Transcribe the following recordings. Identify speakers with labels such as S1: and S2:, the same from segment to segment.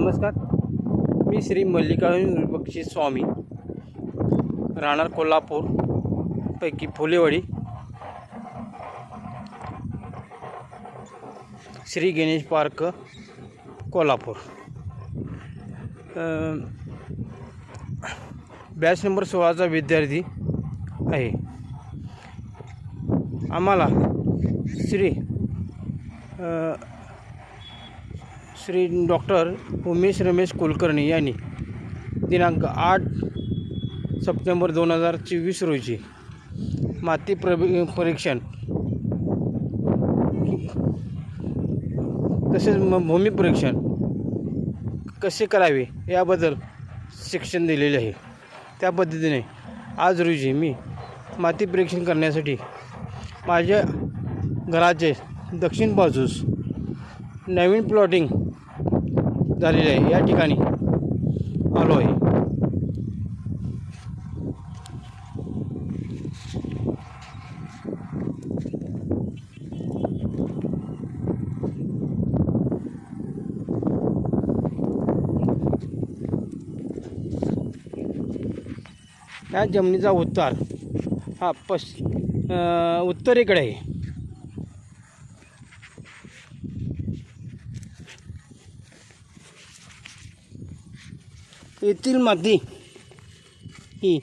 S1: नमस्कार. मी श्री मल्लिकार्जुन बक्षी स्वामी. राहणार कोल्हापूर पैकी Phulewadi. Shri Ganesh park Kolhapur. Batch number सोळाचा विद्यार्थी आहे. आम्हाला श्री श्री डॉक्टर उमेश रमेश कुलकर्णी यांनी दिनांक आठ सप्टेंबर दोन हजार चोवीस रोजी माती प्रभ परीक्षण तसेच म भूमी परीक्षण कसे करावे याबद्दल शिक्षण दिलेले आहे. त्या पद्धतीने आज रोजी मी माती परीक्षण करण्यासाठी माझ्या घराचे दक्षिण बाजूस नवीन प्लॉटिंग झालेली आहे. या ठिकाणी आलो आहे. या जमिनीचा उत्तर हा पश उत्तरेकडे आहे. येथील माती ही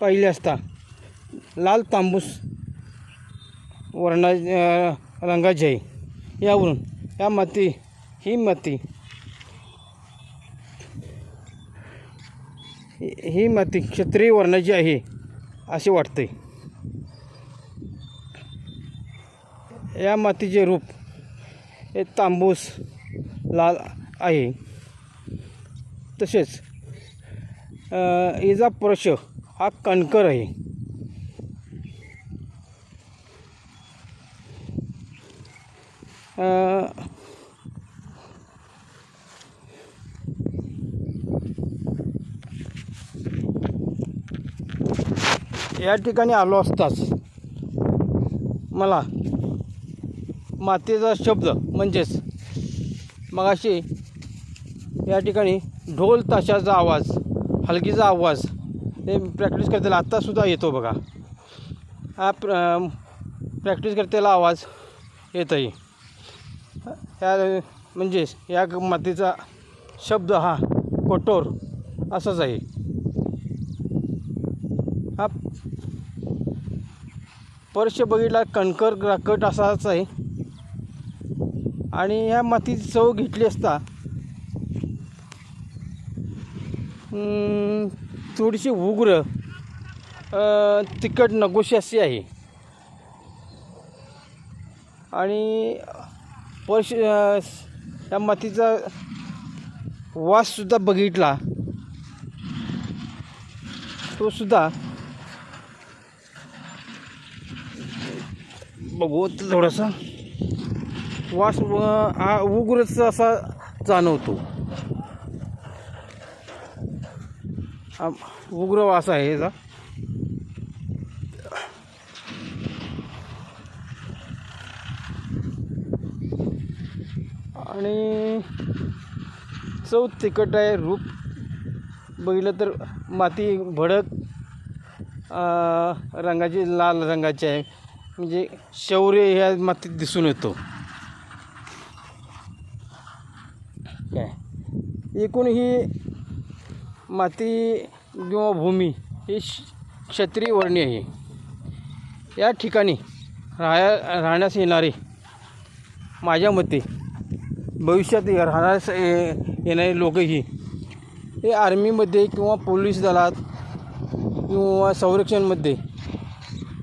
S1: पहिली असता. लाल तांबूस वर्णा रंगाची आहे. यावरून या माती ही माती ही- ही माती क्षत्रिय वर्णाची आहे असे वाटते. या मातीचे रूप हे तांबूस लाल आहे. तसेच अ, प्रश हा कणकर आहे. या ठिकाणी आलो असताच मला मातेचा शब्द म्हणजेच मगाशी या ठिकाणी ढोल ताशाचा आवाज हलगीचा आवाज हे प्रॅक्टिस करताना आत्तासुद्धा येतो बघा. हा प्र प्रॅक्टिस करताना आवाज येत आहे या म्हणजेच या मातीचा शब्द हा कठोर असाच आहे. हा परश बघितला कणकर राकट असाच आहे. आणि ह्या मातीची चव घेतली असता थोडीशी उग्र तिखट नगोशी अशी आहे. आणि पर्श या मातीचा वाससुद्धा बघितला. तोसुद्धा बघवत बघू तर थोडासा. वास हा उग्रच असा जाणवतो हा उग्र वास आहे याचा आणि चव तिखट आहे रूप. बघितलं तर माती भडक रंगाची लाल रंगाची आहे. म्हणजे शौर्य ह्या मातीत दिसून येतो. काय? एकूण ही माती किंवा भूमी ही श- क्षत्रिय वर्णी आहे. या ठिकाणी राहा राहण्यास येणारे माझ्या मते भविष्यात राहण्यास ये- येणारे लोकही हे आर्मीमध्ये किंवा पोलीस दलात किंवा संरक्षणमध्ये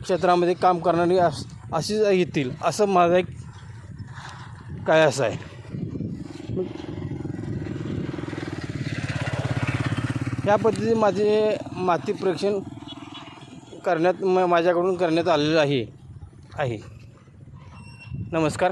S1: क्षेत्रामध्ये काम करणारी अस अशीच येतील असं माझं एक काय असं आहे. ह्या पद्धतीने माझे माती परीक्षण करण्यात म माझ्याकडून करण्यात आलेलं आहे. आहे. नमस्कार.